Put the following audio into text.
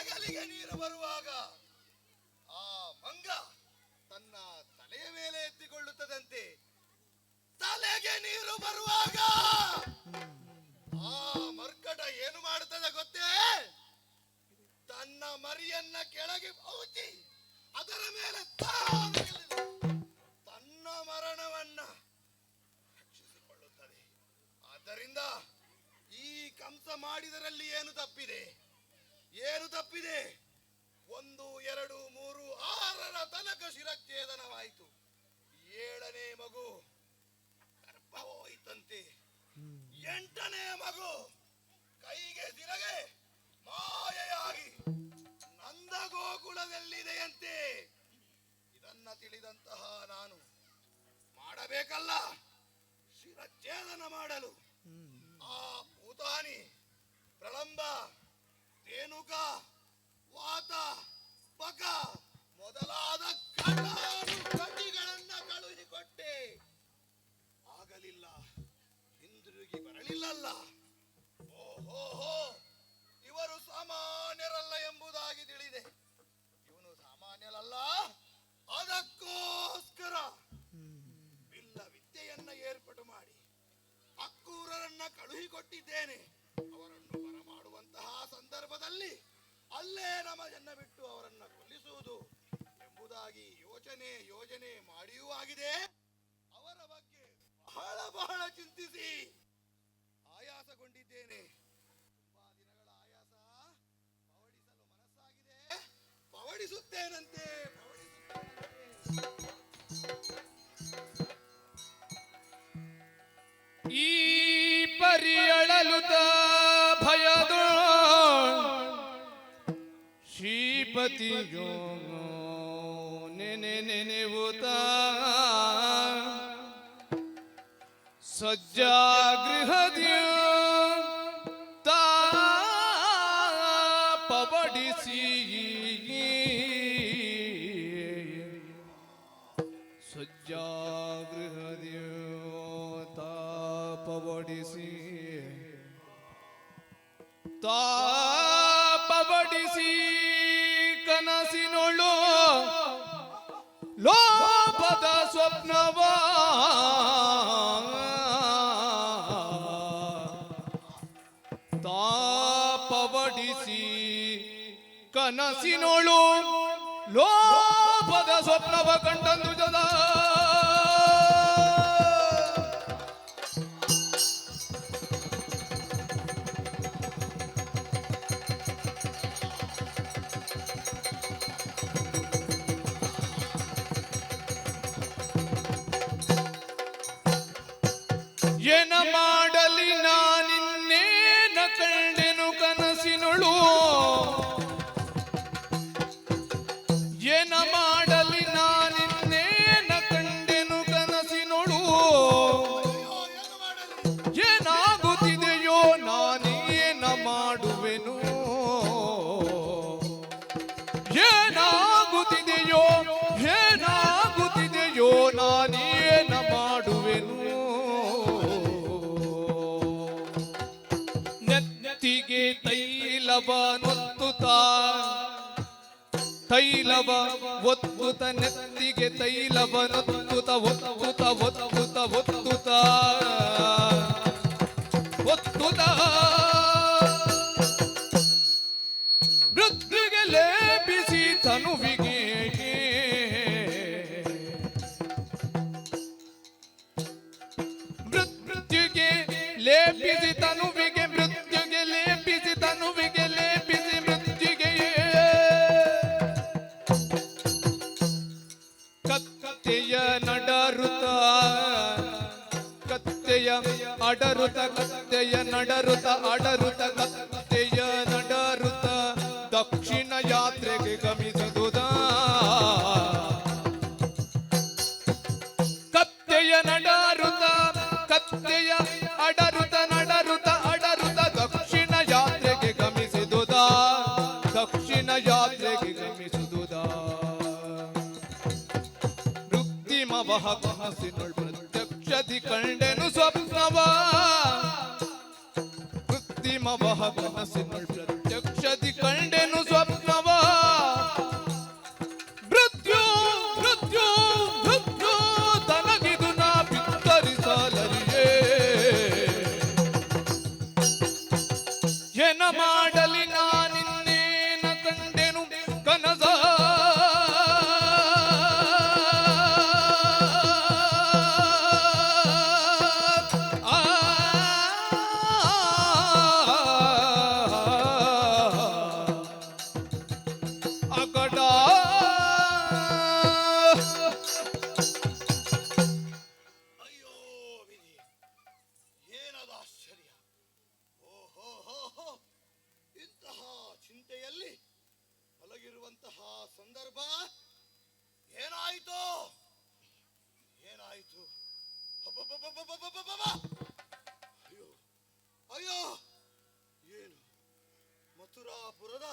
ಹೆಗಲಿಗೆ ನೀರು ಬರುವಾಗ ಆ ಮಂಗ ತನ್ನ ತಲೆಯ ಮೇಲೆ ಎತ್ತಿಕೊಳ್ಳುತ್ತದಂತೆ ತಲೆಗೆ ನೀರು ಬರುವಾಗ ಆ ಮರ್ಕಟ ಏನು ಮಾಡುತ್ತದೆ ಗೊತ್ತೇ? ತನ್ನ ಮರಿಯನ್ನ ಕೆಳಗೆ ಔಚಿ ಅದರ ಮೇಲೆ ತಾನು ತನ್ನ ಮರಣವನ್ನ ರಕ್ಷಿಸಿಕೊಳ್ಳುತ್ತದೆ. ಆದ್ದರಿಂದ ಈ ಕಂಸ ಮಾಡಿದರಲ್ಲಿ ಏನು ತಪ್ಪಿದೆ? ಏನು ತಪ್ಪಿದೆ. ಒಂದು, ಎರಡು, ಮೂರು, ಆರರ ತನಕ ಶಿರಚ್ಛೇದನವಾಯಿತು. ಏಳನೇ ಮಗು ಗರ್ಭ ಹೋಯಿತಂತೆ ಎಂಟನೇ ಮಗು ಕೈಗೆ ಸಿರಗೆ ಮಾಯೆಯಾಗಿ ನಂದ ಗೋಕುಲದಲ್ಲಿದೆಯಂತೆ ಇದನ್ನ ತಿಳಿದಂತಹ ನಾನು ಮಾಡಬೇಕಲ್ಲ. ಶಿರಚ್ಛೇದನ ಮಾಡಲು. ಆ ಭೂತಾನಿ ಪ್ರಳಂಬ ರೇಣುಕ ವಾತ ಪಕ ಮೊದಲಾದ ಕಟಿಗಳನ್ನ ಕಳುಹಿಕೊಟ್ಟೆ. ಆಗಲಿಲ್ಲ ಹಿಂದಿರುಗಿ ಬರಲಿಲ್ಲಲ್ಲ. ಓಹೋಹೋ ಅಲ್ಲೇ ಬಿಟ್ಟು ಅವರನ್ನ ಕೊಲ್ಲಿಸುವುದು ಎಂಬುದಾಗಿ ಯೋಚನೆ, ಯೋಜನೆ ಮಾಡಿಯೂ ಆಗಿದೆ. ಅವರ ಬಗ್ಗೆ ಬಹಳ ಬಹಳ ಚಿಂತಿಸಿ ಆಯಾಸಗೊಂಡಿದ್ದೇನೆ. ತುಂಬಾ ದಿನಗಳ ಆಯಾಸ ಪವಡಿಸಲು ಮನಸ್ಸಾಗಿದೆ. ಪವಡಿಸುತ್ತೇನಂತೆ ಈ ಪರಿಯಳಲುತ पतियों ने ने ने ने सज्जा गृह ता पवडिसी सज्जा गृह ಸ್ವಪ್ನವ ತಾಪವಡಿಸಿ ಕನಸಿನೋಳು ಲೋಪದ ಸ್ವಪ್ನವ ಕಂಡಂದು ನಾನೇನ ಮಾಡುವೆನು. ನೆತ್ತಿಗೆ ತೈಲವ ನೊತ್ತುತ್ತ ತೈಲವ ಒತ್ತುತ ನೆತ್ತಿಗೆ ತೈಲವ ನೊತ್ತುತ ಒತ್ತುತ ಒತ್ತುತ ಒತ್ತುತ. ಒತ್ತುತ. ಲೇಪಿಸಿ ತನುವಿಗೆ ಮೃತ್ಯುಗೆ ಲೇಪಿಸಿ ತನುವಿಗೆ ಲೇಪಿಸಿ ಮೃತ್ಯುಗೆ ಕತ್ತೆಯ ನಡರುತ, ಕತ್ತೆಯ ಅಡರುತ, ಕತ್ತೆಯ ನಡರುತ, ಅಡರುತ, ಕತ್ತೆಯ ದಕ್ಷಿಣ ಯಾತ್ರೆಗೆ ಗಮಿಸುವುದ ವೃತ್ತಿಮವಹ ಕನಸಿನೊಳ್ ಪ್ರತ್ಯಕ್ಷದಿ ಕಂಡೆನು ಸ್ವಪ್ನವ ವೃತ್ತಿಮವಹ ಕನಸಿನೊಳ್ ಪ್ರತ್ಯಕ್ಷದಿ ಕಂಡೆನು ಅಯ್ಯೋ ಅಯ್ಯೋ ಏನು ಮಥುರಾಪುರದ